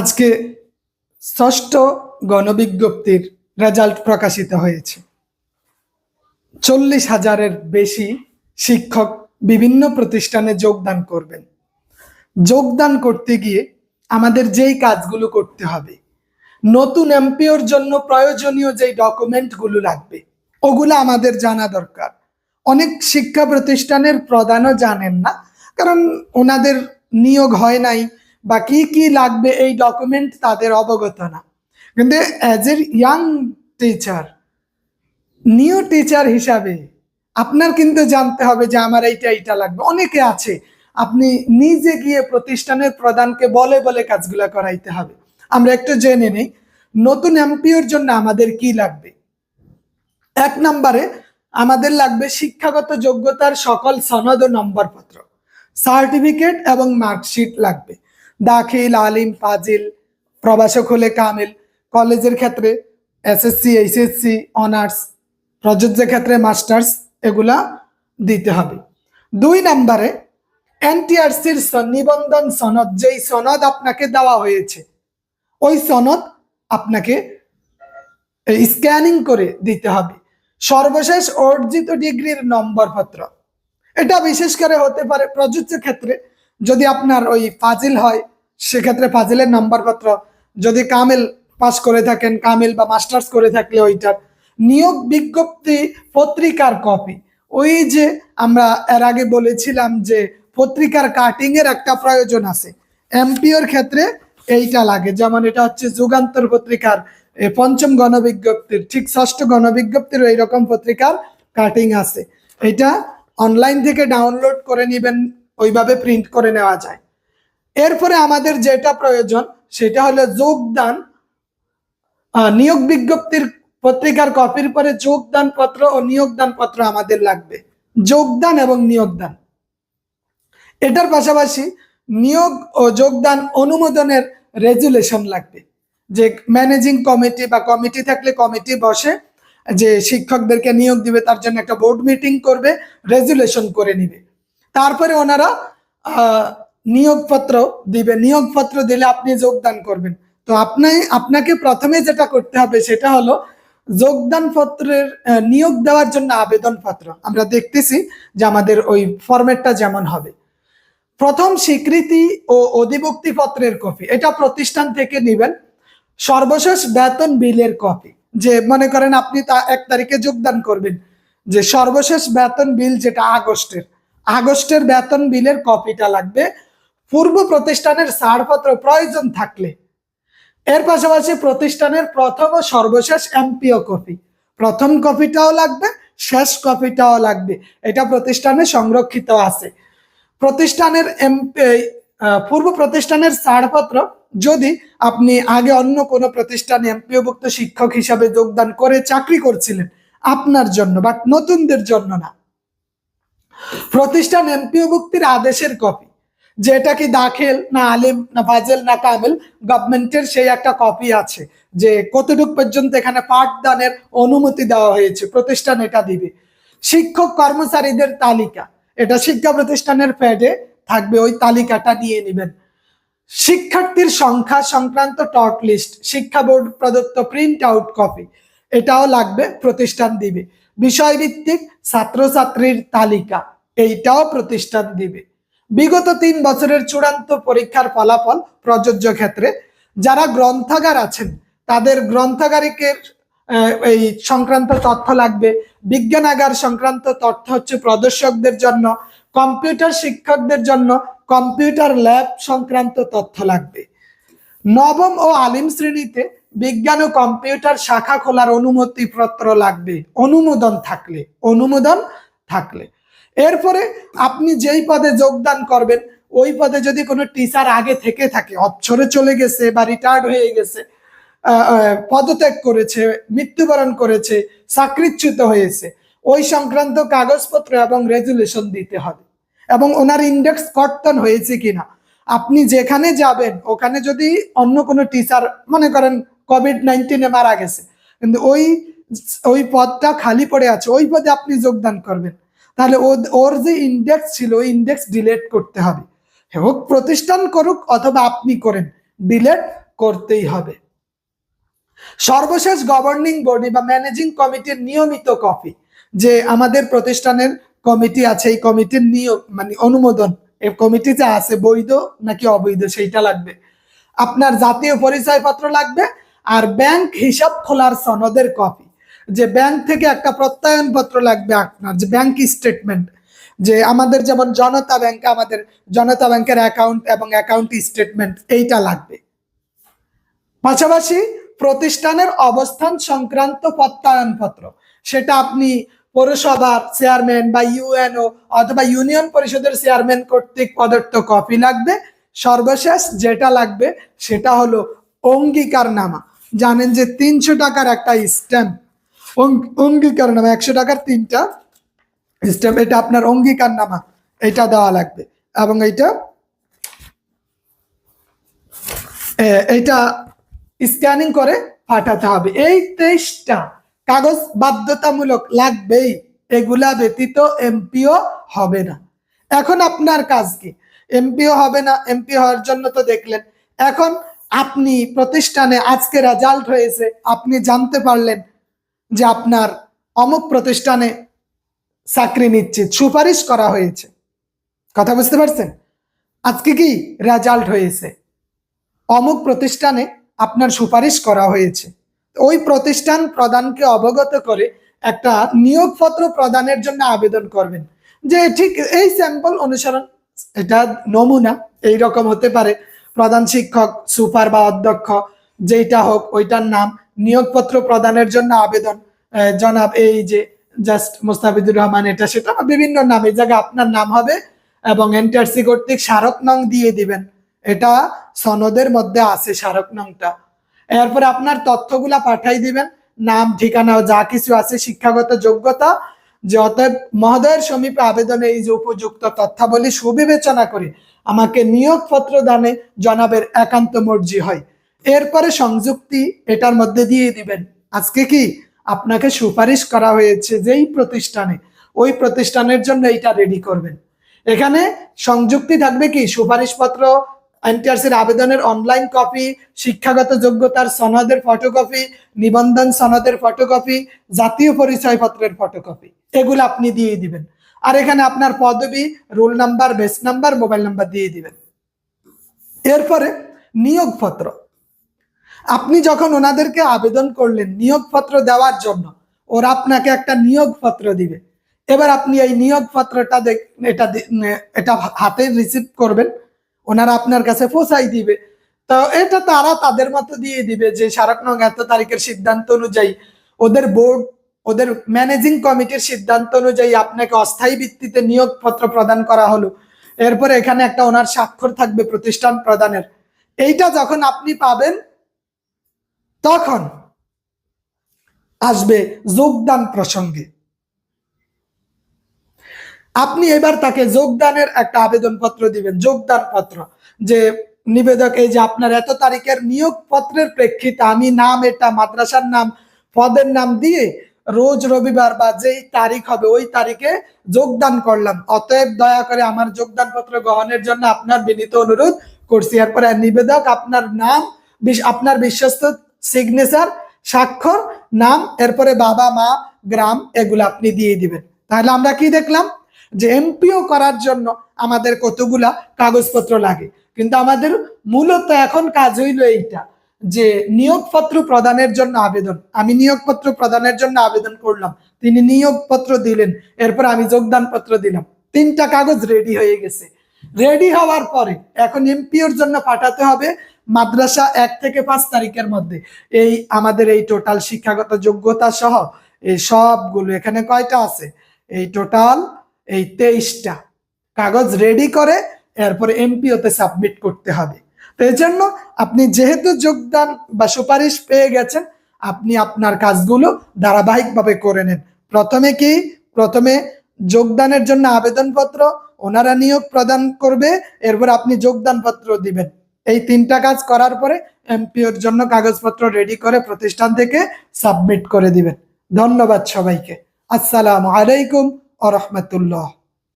আজকে ষষ্ঠ গণবিজ্ঞপ্তির রেজাল্ট প্রকাশিত হয়েছে। চল্লিশ হাজারের বেশি শিক্ষক বিভিন্ন প্রতিষ্ঠানে যোগদান করবেন। যোগদান করতে গিয়ে আমাদের যেই কাজগুলো করতে হবে, নতুন এমপিওর জন্য প্রয়োজনীয় যেই ডকুমেন্টগুলো লাগবে, ওগুলো আমাদের জানা দরকার। অনেক শিক্ষা প্রতিষ্ঠানের প্রধানও জানেন না, কারণ ওনাদের নিয়োগ হয় নাই বা কি কি লাগবে এই ডকুমেন্ট তাদের অবগত না কিন্তু as a young teacher new teacher হিসাবে আপনার কিন্তু জানতে হবে যে আমার এইটা এইটা লাগবে। অনেকে আছে, আপনি নিজে গিয়ে প্রতিষ্ঠানের প্রধানকে বলে বলে কাজগুলো করাইতে হবে। আমরা একটু জেনে নেই, নতুন এমপিওর জন্য আমাদের কি লাগবে? এক নম্বরে, আমাদের লাগবে শিক্ষাগত যোগ্যতার সকল সনদ ও নম্বরপত্র। সার্টিফিকেট এবং মার্কশিট লাগবে। দাখিল, আলিম, ফাজিল প্রবাসক হলে কামিল। কলেজের ক্ষেত্রে এসএসসি, এইচএসসি, অনার্স, প্রযোজ্য ক্ষেত্রে মাস্টার্স এগুলা দিতে হবে। দুই নম্বরে, এনটিআরসির নিবন্ধন সনদ, যেই সনদ আপনাকে দেওয়া হয়েছে, ওই সনদ আপনাকে স্ক্যানিং করে দিতে হবে। সর্বশেষ অর্জিত ডিগ্রির নম্বরপত্র। এটা বিশেষ করে হতে পারে প্রযোজ্য ক্ষেত্রে যদি আপনার ওই ফাজিল হয় সেক্ষেত্রে ফাজিলের নম্বরপত্র যদি কামিল পাস করে থাকেন, কামিল বা মাস্টার্স করে থাকলে ওইটার নিয়োগ বিজ্ঞপ্তি পত্রিকার কপি। ওই যে আমরা এর আগে বলেছিলাম যে পত্রিকার কাটিং এর একটা প্রয়োজন আছে। এমপিওর ক্ষেত্রে এইটা লাগে। যেমন এটা হচ্ছে যুগান্তর পত্রিকার পঞ্চম গণবিজ্ঞপ্তির, ঠিক ষষ্ঠ গণবিজ্ঞপ্তির এইরকম পত্রিকার কাটিং আছে। এটা অনলাইন থেকে ডাউনলোড করে নেবেন, ওইভাবে প্রিন্ট করে নেওয়া যায়। এরপরে আমাদের যেটা প্রয়োজন, সেটা হলো যোগদান। নিয়োগ বিজ্ঞপ্তির পত্রিকার কপির পরে যোগদান পত্র ও নিয়োগদান পত্র আমাদের লাগবে। যোগদান এবং নিয়োগদান। এটার পাশাপাশি নিয়োগ ও যোগদান অনুমোদনের রেজুলেশন লাগবে। যে ম্যানেজিং কমিটি বা কমিটি থাকলে কমিটি বসে যে শিক্ষকদেরকে নিয়োগ দিবে, তার জন্য একটা বোর্ড মিটিং করবে, রেজুলেশন করে নিবে। তারপরে ওনারা নিয়োগপত্র দিবে। নিয়োগপত্র দিলে আপনি যোগদান করবেন। তো আপনি, আপনাকে প্রথমে যেটা করতে হবে সেটা হলো যোগদান পত্রের নিয়োগ দেওয়ার জন্য আবেদন পত্র আমরা দেখতেছি যে আমাদের ওই ফরম্যাটটা যেমন হবে। প্রথম স্বীকৃতি ও অধিভুক্তি পত্রের কপি। এটা প্রতিষ্ঠান থেকে নেবেন। সর্বশেষ বেতন বিলের কপি। যে মনে করেন আপনি তা এক তারিখে যোগদান করবেন। যে সর্বশেষ বেতন বিল যেটা আগস্টের। আগস্টের বেতন বিলের কপিটা লাগবে। পূর্ব প্রতিষ্ঠানের ছাড়পত্র প্রয়োজন থাকলে। এর পাশাপাশি প্রতিষ্ঠানের প্রথম ও সর্বশেষ এমপিও কপি। প্রথম কপিটাও লাগবে, শেষ কপিটাও লাগবে। এটা প্রতিষ্ঠানে সংরক্ষিত আছে। প্রতিষ্ঠানের পূর্ব প্রতিষ্ঠানের ছাড়পত্র যদি আপনি আগে অন্য কোনো প্রতিষ্ঠানে এমপিওভুক্ত শিক্ষক হিসাবে যোগদান করে চাকরি করছিলেন, আপনার জন্য বাট নতুনদের জন্য না। প্রতিষ্ঠান এমপিওভুক্তির আদেশের কপি। যেটা কি দাখিল, না আলিম, না ফাজেল, না কামিল গভর্নমেন্টের সেই একটা কপি আছে যে কতটুক পর্যন্ত এখানে পাঠদানের অনুমতি দেওয়া হয়েছে, প্রতিষ্ঠান এটা দিবে। শিক্ষক কর্মচারীদের তালিকা, এটা শিক্ষা প্রতিষ্ঠানের প্যাডে থাকবে, ওই তালিকাটা নিয়ে নেবেন। শিক্ষার্থীর সংখ্যা সংক্রান্ত টট লিস্ট শিক্ষা বোর্ড প্রদত্ত প্রিন্ট আউট কপি এটাও লাগবে, প্রতিষ্ঠান দিবে। বিষয়ভিত্তিক ছাত্রছাত্রীর তালিকা, এইটাও প্রতিষ্ঠান দিবে। বিগত তিন বছরের চূড়ান্ত পরীক্ষার ফলাফল প্রযোজ্য ক্ষেত্রে যারা গ্রন্থাগার আছেন, তাদের গ্রন্থাগারিকের এই সংক্রান্ত তথ্য লাগবে। বিজ্ঞানাগার সংক্রান্ত তথ্য হচ্ছে প্রদর্শকদের জন্য, কম্পিউটার শিক্ষকদের জন্য কম্পিউটার ল্যাব সংক্রান্ত তথ্য লাগবে। নবম ও আলিম শ্রেণীতে বিজ্ঞান ও কম্পিউটার শাখা খোলার অনুমতি পত্র লাগবে। অনুমোদন থাকলে অনুমোদন থাকলে। এরপরে আপনি যেই পদে যোগদান করবেন, ওই পদে যদি কোনো টিচার আগে থেকে থাকে, অবসরে চলে গেছে বা রিটায়ার্ড হয়ে গেছে পদত্যাগ করেছে, মৃত্যুবরণ করেছে, চাকরিচ্যুত হয়েছে, ওই সংক্রান্ত কাগজপত্র এবং রেজুলেশন দিতে হবে। এবং ওনার ইন্ডেক্স কর্তন হয়েছে কিনা। আপনি যেখানে যাবেন, ওখানে যদি অন্য কোনো টিচার মনে করেন কোভিড নাইন্টিনে মারা গেছে, কিন্তু ওই ওই পদটা খালি পড়ে আছে, ওই পদে আপনি যোগদান করবেন। তাহলে ওর যে ইন্ডেক্স ছিল, ওই ইন্ডেক্স ডিলেট করতে হবে। হোক, প্রতিষ্ঠান করুক অথবা আপনি করেন ডিলেট করতেই হবে। সর্বশেষ গভর্নিং বডি বা ম্যানেজিং কমিটির নিয়মিত কপি যে আমাদের প্রতিষ্ঠানের কমিটি আছে, এই কমিটির নিয়ম মানে অনুমোদন এই কমিটিতে আছে, বৈধ নাকি অবৈধ, সেইটা লাগবে। আপনার জাতীয় পরিচয়পত্র লাগবে, আর ব্যাংক হিসাব খোলার সনদের কপি যে ব্যাংক থেকে একটা প্রত্যয়ন পত্র লাগবে আপনার, যে ব্যাংক স্টেটমেন্ট যে আমাদের যেমন জনতা ব্যাংকে আমাদের জনতা ব্যাংকের অ্যাকাউন্ট এবং অ্যাকাউন্ট স্টেটমেন্ট এইটা লাগবে। পাশাপাশি প্রতিষ্ঠানের অবস্থান সংক্রান্ত প্রত্যয়নপত্র, সেটা আপনি পৌরসভার চেয়ারম্যান বা ইউএনও অথবা ইউনিয়ন পরিষদের চেয়ারম্যান কর্তৃক প্রদত্ত কপি লাগবে। সর্বশেষ যেটা লাগবে, সেটা হলো অঙ্গীকার নামা জানেন যে তিনশো টাকার একটা স্ট্যাম্প অঙ্গীকার নামা একশো টাকার তিনটা স্ট্যাম্প এটা আপনার অঙ্গীকার নামা, এটা দেওয়া লাগবে। এবং এইটা, এ- এইটা স্ক্যানিং করে পাঠাতে হবে। এই তেইশটা কাগজ বাধ্যতামূলক লাগবেই, এগুলা ব্যতীত এমপিও হবে না। এখন আপনার কাজ কি? এমপিও হবে না, এমপি হওয়ার জন্য তো দেখলেন। এখন আপনি প্রতিষ্ঠানে আজকে রেজাল্ট হয়েছে, আপনি জানতে পারলেন যে আপনার অমুক প্রতিষ্ঠানে চাকরি নিশ্চিত সুপারিশ করা হয়েছে। কথা বুঝতে পারছেন? আজকে কি রেজাল্ট হয়েছে? অমুক প্রতিষ্ঠানে আপনার সুপারিশ করা হয়েছে। ওই প্রতিষ্ঠান প্রদানকে অবগত করে একটা নিয়োগপত্র প্রদানের জন্য আবেদন করবেন। যে ঠিক এই স্যাম্পল অনুসরণ, এটা নমুনা এই রকম হতে পারে। প্রধান শিক্ষক সুপার বা অধ্যক্ষ যেটা হোক, ওইটার নাম নিয়োগপত্র প্রদানের জন্য আবেদন জনাব, এই যে জাস্ট মুস্তাফিজুর রহমান, এটা সেটা বা বিভিন্ন নাম জায়গায় আপনার নাম হবে এবং এনটিআরসি কর্তৃক স্মারক নং দিয়ে দিবেন। এটা সনদের মধ্যে আছে স্মারক নংটা। এরপরে আপনার তথ্যগুলা পাঠাই দিবেন, নাম, ঠিকানা যা কিছু আছে, শিক্ষাগত যোগ্যতা, যে অতএব মহোদয়ের সমীপে আবেদনে এই যে উপযুক্ত তথ্যাবলী সুবিবেচনা করে আমাকে নিয়োগপত্র দানে জনাবের একান্ত মর্জি হয়। এরপরে সংযুক্তি এটার মধ্যে দিয়ে দিবেন। আজকে কি আপনাকে সুপারিশ করা হয়েছে যেই প্রতিষ্ঠানে, ওই প্রতিষ্ঠানের জন্য এটা রেডি করবেন। এখানে সংযুক্তি থাকবে কি? সুপারিশপত্র, এনটিআরসির আবেদনের অনলাইন কপি শিক্ষাগত যোগ্যতার সনদের ফটোকপি নিবন্ধন সনদের ফটোকপি জাতীয় পরিচয়পত্রের ফটোকপি এগুলো আপনি দিয়ে দিবেন। আর এখানে আপনার পদবি, roll number base number mobile number দিয়ে দিবেন। এরপরে নিয়োগপত্র। আপনি যখন ওনাদেরকে আবেদন করলেন নিয়োগপত্র দেওয়ার জন্য, ওরা আপনাকে একটা নিয়োগপত্র দিবে। এবার আপনি এই নিয়োগপত্রটা দেখ, এটা এটা হাতে রিসিভ করবেন, ওনারা আপনার কাছে পৌঁছাই দিবে। তো এটা তারা তাদের মতো দিয়ে দিবে যে নং এত তারিখের সিদ্ধান্ত অনুযায়ী ওদের বোর্ড ওদের ম্যানেজিং কমিটির সিদ্ধান্ত অনুযায়ী আপনাকে অস্থায়ী ভিত্তিতে নিয়োগপত্র প্রদান করা হলো। এরপরে এখানে একটা ওনার স্বাক্ষর থাকবে প্রতিষ্ঠান প্রদানের। এইটা যখন আপনি পাবেন তখন আসবে যোগদান প্রসঙ্গে। আপনি এবার তাকে যোগদানের একটা আবেদন পত্র দিবেন, যোগদান পত্র, যে নিবেদক, এই যে আপনার এত তারিখের নিয়োগ পত্রের প্রেক্ষিতে আমি নাম, এটা, মাদ্রাসার নাম, পদের নাম দিয়ে রোজ রবিবার বা যেই তারিখ হবে, ওই তারিখে যোগদান করলাম। অতএব দয়া করে আমার যোগদান পত্র গ্রহণের জন্য আপনার বিনীত অনুরোধ করছি। এরপরে নিবেদক, আপনার নাম আপনার বিশ্বস্ত সিগনেচার স্বাক্ষর, নাম, এরপরে বাবা, মা, গ্রাম, এগুলো আপনি দিয়ে দিবেন। তাহলে আমরা কি দেখলাম? যে এমপিও করার জন্য আমাদের কতগুলা কাগজপত্র লাগে। কিন্তু আমাদের মূলত এখন কাজ হইল এইটা, যে নিয়োগপত্র প্রদানের জন্য আবেদন। আমি নিয়োগপত্র প্রদানের জন্য আবেদন করলাম, তিনি নিয়োগপত্র দিলেন, এরপর আমি যোগদান পত্র দিলাম। তিনটা কাগজ রেডি হয়ে গেছে। রেডি হওয়ার পরে এখন এমপিওর জন্য পাঠাতে হবে মাদ্রাসা এক থেকে পাঁচ তারিখের মধ্যে। এই আমাদের এই টোটাল শিক্ষাগত যোগ্যতা সহ এই সবগুলো এখানে কয়টা আছে? এই টোটাল এই তেইশটা। কাগজ রেডি করে এরপরে এমপিওতে সাবমিট করতে হবে। তো এই জন্য আপনি যেহেতু যোগদান বা সুপারিশ পেয়ে গেছেন, আপনি আপনার কাজগুলো ধারাবাহিকভাবে করে নেন। প্রথমে কি? প্রথমে যোগদানের জন্য আবেদনপত্র, ওনারা নিয়োগ প্রদান করবে, এরপর আপনি যোগদান পত্র দিবেন। এই তিনটা কাজ করার পরে এমপিওর জন্য কাগজপত্র রেডি করে প্রতিষ্ঠান থেকে সাবমিট করে দিবেন। ধন্যবাদ সবাইকে। আসসালামু আলাইকুম আ রহমতুল্লাহ।